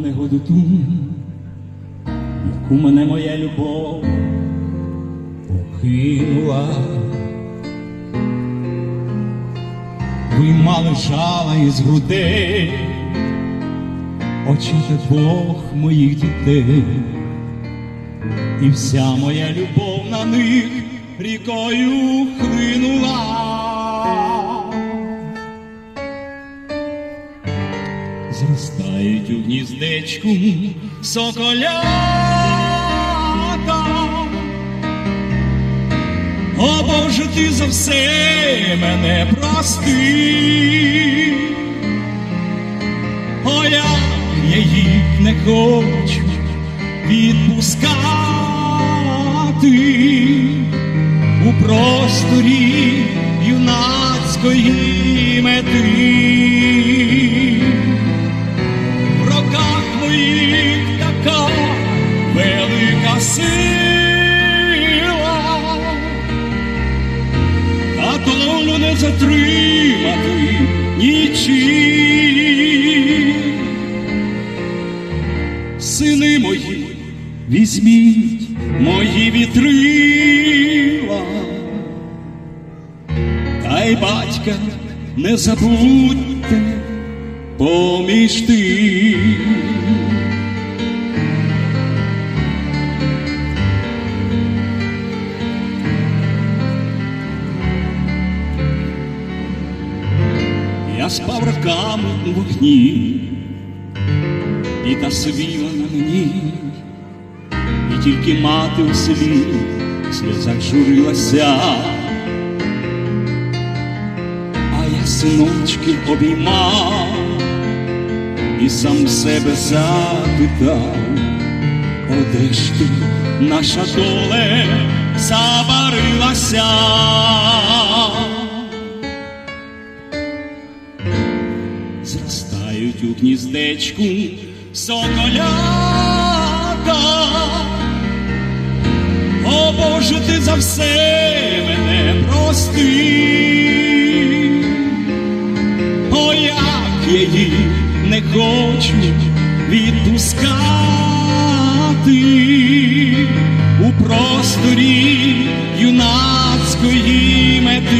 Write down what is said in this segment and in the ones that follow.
негоду ту, яку мене моя любов покинула. Виймали жала із грудей, очата двох моїх дітей, і вся моя любов на них рікою хлинула. Зростають у гніздечку соколята. О Боже, ти за все мене прости. О, як я їх не хочу відпускати у просторі юнацької мети. Затримати нічим. Сини мої, візьміть мої вітрила, та й батька не забудьте поміж тим. Я спав роками у вогні, біда свіла на мені, і тільки мати у селі в сльозах журилася, а я синочки обіймав і сам себе запитав, О, де ж ти, наша доле забарилася. Зростають у гніздечку соколята. О Боже, ти за все мене прости. О, як їх не хочу відпускати у просторі юнацької мети.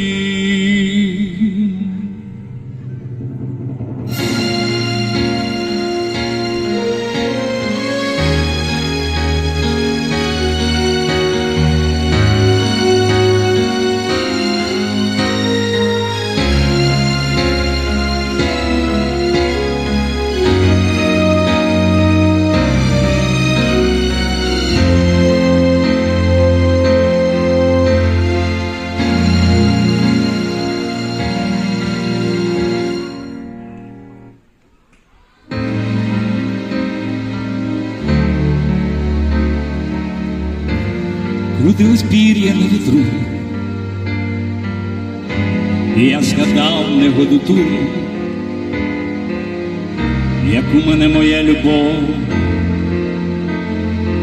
Крутилось пір'я на вітру. І я згадав негоду ту, як у мене моя любов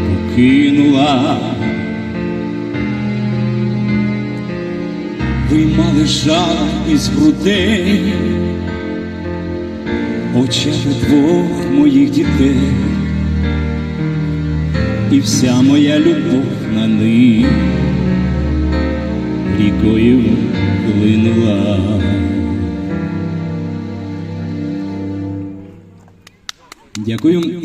покинула. Виймали жар із грудей, очами двох моїх дітей і вся моя любов на них рікою плинула. Дякую.